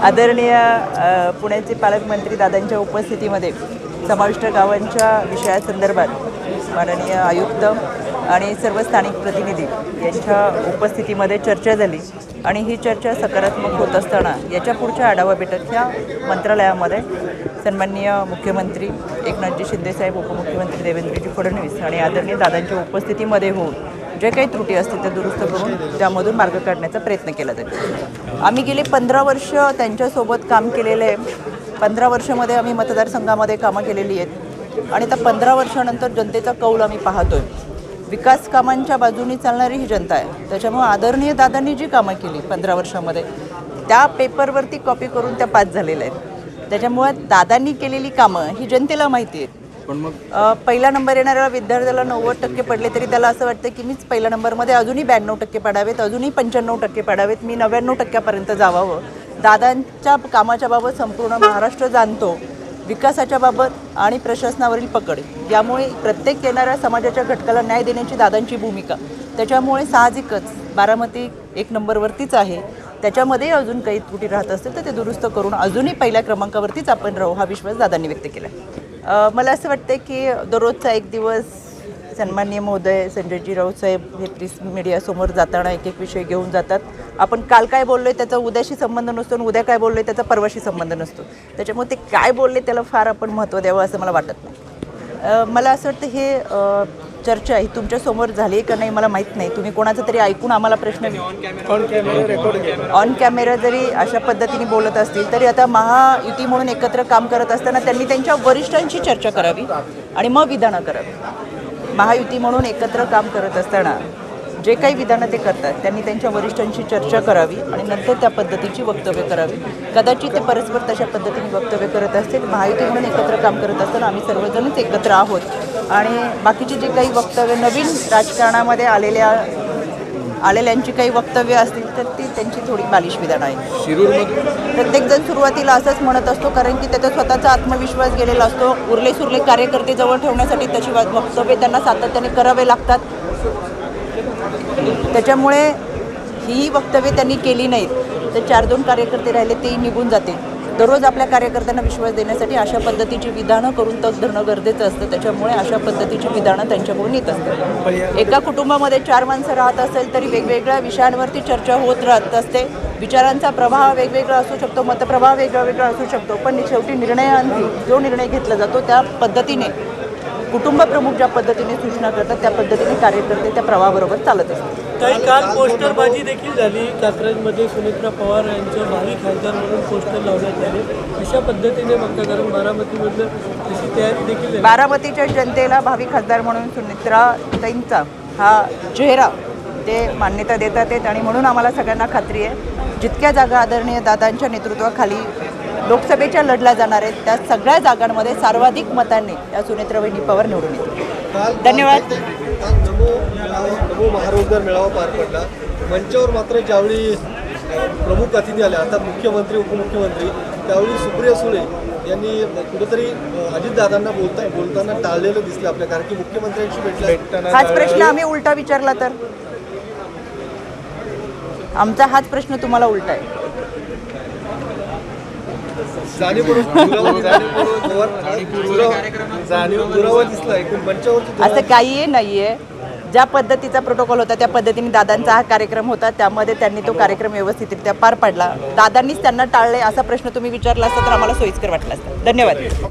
आदरणीय पुण्याचे पालकमंत्री दादांच्या उपस्थितीमध्ये समाविष्ट गावांच्या विषयासंदर्भात माननीय आयुक्त आणि सर्व स्थानिक प्रतिनिधी यांच्या उपस्थितीमध्ये चर्चा झाली आणि ही चर्चा सकारात्मक होत असताना याच्या पुढच्या आढावा बैठक ह्या मंत्रालयामध्ये सन्माननीय मुख्यमंत्री एकनाथजी शिंदेसाहेब उपमुख्यमंत्री देवेंद्रजी फडणवीस आणि आदरणीय दादांच्या उपस्थितीमध्ये होऊन जे काही त्रुटी असतील त्या दुरुस्त करून त्यामधून मार्ग काढण्याचा प्रयत्न केला जाईल. आम्ही गेली पंधरा वर्ष त्यांच्यासोबत काम केलेलं आहे. पंधरा वर्षामध्ये आम्ही मतदारसंघामध्ये कामं केलेली आहेत. आणि त्या पंधरा वर्षानंतर जनतेचा कौल आम्ही पाहतोय. विकास कामांच्या बाजूनी चालणारी ही जनता आहे. त्याच्यामुळे आदरणीय दादांनी जी कामं केली पंधरा वर्षामध्ये त्या पेपरवरती कॉपी करून त्या पास झालेल्या आहेत. त्याच्यामुळे दादांनी केलेली कामं ही जनतेला माहिती आहेत. पण मग पहिला नंबर येणाऱ्या विद्यार्थ्याला नव्वद टक्के पडले तरी त्याला असं वाटतं की मीच पहिल्या नंबरमध्ये अजूनही ब्याण्णव टक्के पडावेत अजूनही पंच्याण्णव टक्के पडावेत मी नव्याण्णव टक्क्यापर्यंत जावावं. दादांच्या कामाच्या बाबत संपूर्ण महाराष्ट्र जाणतो विकासाच्या बाबत आणि प्रशासनावरील पकड. यामुळे प्रत्येक येणाऱ्या समाजाच्या घटकाला न्याय देण्याची दादांची भूमिका. त्याच्यामुळे साहजिकच बारामती एक नंबरवरतीच आहे. त्याच्यामध्ये अजून काही त्रुटी राहत असतील तर ते दुरुस्त करून अजूनही पहिल्या क्रमांकावरतीच आपण राहू हा विश्वास दादांनी व्यक्त केला आहे मला असं वाटतं की दररोजचा एक दिवस सन्माननीय महोदय संजयजी राऊत साहेब हे प्रेस मीडियासमोर जाताना एक एक विषय घेऊन जातात. आपण काल काय बोललोय त्याचा उद्याशी संबंध नसतो आणि उद्या काय बोललोय त्याचा परवाशी संबंध नसतो. त्याच्यामुळे ते काय बोलले त्याला फार आपण महत्त्व द्यावं असं मला वाटत नाही. मला असं वाटतं हे चर्चा ही तुमच्यासमोर झाली आहे का नाही मला माहीत नाही. तुम्ही कोणाचा तरी ऐकून आम्हाला प्रश्न ऑन कॅमेरा जरी अशा पद्धतीने बोलत असतील तरी आता महायुती म्हणून एकत्र काम करत असताना त्यांनी त्यांच्या वरिष्ठांशी चर्चा करावी आणि मग विधानं करावी. महायुती म्हणून एकत्र काम करत असताना जे काही विधानं ते करतात त्यांनी त्यांच्या वरिष्ठांशी चर्चा करावी आणि नंतर त्या पद्धतीची वक्तव्य करावी. कदाचित ते परस्पर तशा पद्धतीने वक्तव्य करत असतील. महायुती म्हणून एकत्र काम करत असताना आम्ही सर्वजणच एकत्र आहोत. आणि बाकीची जी काही वक्तव्य नवीन राजकारणामध्ये आलेल्या आलेल्यांची काही वक्तव्य असतील तर ती त्यांची थोडी बालिश विधान आहे शिरूरमध्ये प्रत्येकजण सुरुवातीला असंच म्हणत असतो कारण की त्याचा स्वतःचा आत्मविश्वास गेलेला असतो. उरले सुरले कार्यकर्ते जवळ ठेवण्यासाठी तशी वक्तव्य त्यांना सातत्याने करावे लागतात. त्याच्यामुळे ही वक्तव्य त्यांनी केली नाहीत. तर चार दोन कार्यकर्ते राहिले तेही निघून जातील दररोज आपल्या कार्यकर्त्यांना विश्वास देण्यासाठी अशा पद्धतीची विधानं करून तग धरणं गरजेचं असतं. त्याच्यामुळे अशा पद्धतीची विधानं त्यांच्याकडून येत असतात. एका कुटुंबामध्ये चार माणसं राहत असेल तरी वेगवेगळ्या विषयांवरती चर्चा होत राहत असते. विचारांचा प्रवाह वेगवेगळा असू शकतो मतप्रवाह वेगळा वेगळा असू शकतो. पण शेवटी निर्णयाअंती जो निर्णय घेतला जातो त्या पद्धतीने कुटुंब प्रमुख ज्या पद्धतीने सूचना करतात त्या पद्धतीने कार्यकर्ते त्या प्रवाहाबरोबर चालत असतात. काही काल पोस्टरबाजी देखील झाली. कात्रजमध्ये सुनेत्रा पवार यांचं भावी खासदार म्हणून पोस्टर लावण्यात आले. अशा पद्धतीने बघता कारण बारामतीमधलं तशी तयारी देखील झाली. बारामतीच्या जनतेला भावी खासदार म्हणून सुनित्रा ताईंचा हा चेहरा ते मान्यता देतात आहेत आणि म्हणून आम्हाला सगळ्यांना खात्री आहे. जितक्या जागा आदरणीय दादांच्या नेतृत्वाखाली लोकसभेच्या लढल्या जाणार आहेत त्या सगळ्या जागांमध्ये सर्वाधिक मतांनी या सुनेत्रा वहिनी पवार निवडून येतील. धन्यवाद. महारोजगार मेळावा पार पडला. मंचावर मात्र ज्यावेळी प्रमुख अतिथी आले अर्थात मुख्यमंत्री उपमुख्यमंत्री त्यावेळी सुप्रिया सुळे यांनी कुठेतरी अजितदादांना बोलता बोलताना टाळलेलं दिसलं आपल्या कारण की मुख्यमंत्र्यांशी भेटल्या हाच प्रश्न आम्ही उलटा विचारला तर? आमचा हाच प्रश्न तुम्हाला उलटा आहे. असं काहीही नाही आहे ज्या पद्धतीचा प्रोटोकॉल होता त्या पद्धतीने दादांचा हा कार्यक्रम होता. त्यामध्ये त्यांनी तो कार्यक्रम व्यवस्थितरित्या पार पाडला. दादांनीच त्यांना टाळले असा प्रश्न तुम्ही विचारला असता तर आम्हाला सोयीस्कर वाटला असता. धन्यवाद.